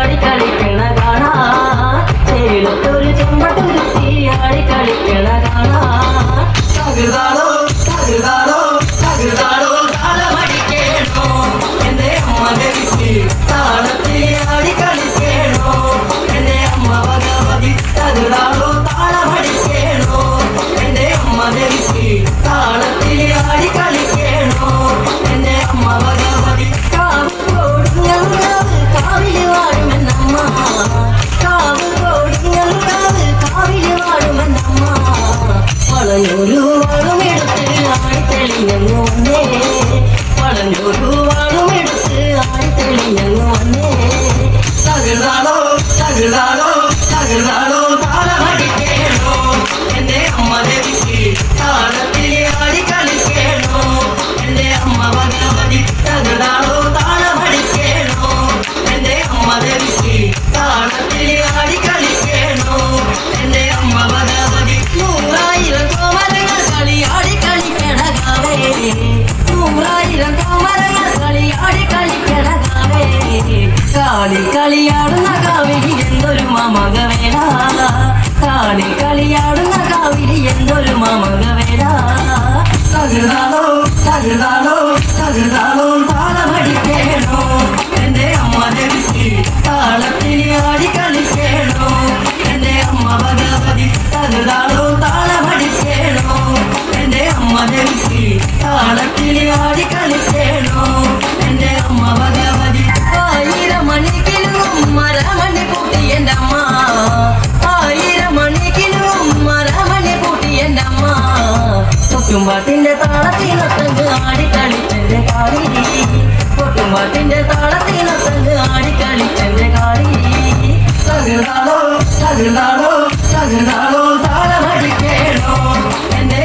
Sorry, വളഞ്ഞൊരു വാളുമെടുത്ത് ആഴ്ത്തെളിഞ്ഞു വന്നേ വളഞ്ഞൊരു വാളുമെടുത്ത് ആഴ്ത്തെളിഞ്ഞു വന്നേ. തകർന്നാണോ തകർന്നാണോ തകർന്നാണോ കളിയാടുന്ന കാവിരി എന്തൊരു കാടി കളിയാടുന്ന കാവിരി എന്തൊരു മമക വേല തകർന്നാലോ തകർന്നാലോ പൊട്ടുംപാട്ടിന്റെ താളത്തിൽ നത്തങ്ക് ആടിക്കളിച്ചെന്റെ കാളി പൊട്ടുംപാട്ടിന്റെ താളത്തിൽ നത്തങ്ക് ആടിക്കളിച്ചെന്റെ കാളി തകർന്നാളോ തകർന്നാളോ തകർന്നാളോ താളമടിക്കേണോ? എന്റെ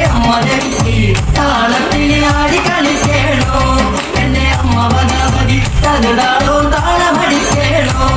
താളത്തിൽ ആടിക്കളിക്കേണോ? എന്റെ അമ്മ ഭഗവതി താളമടിക്കേണോ?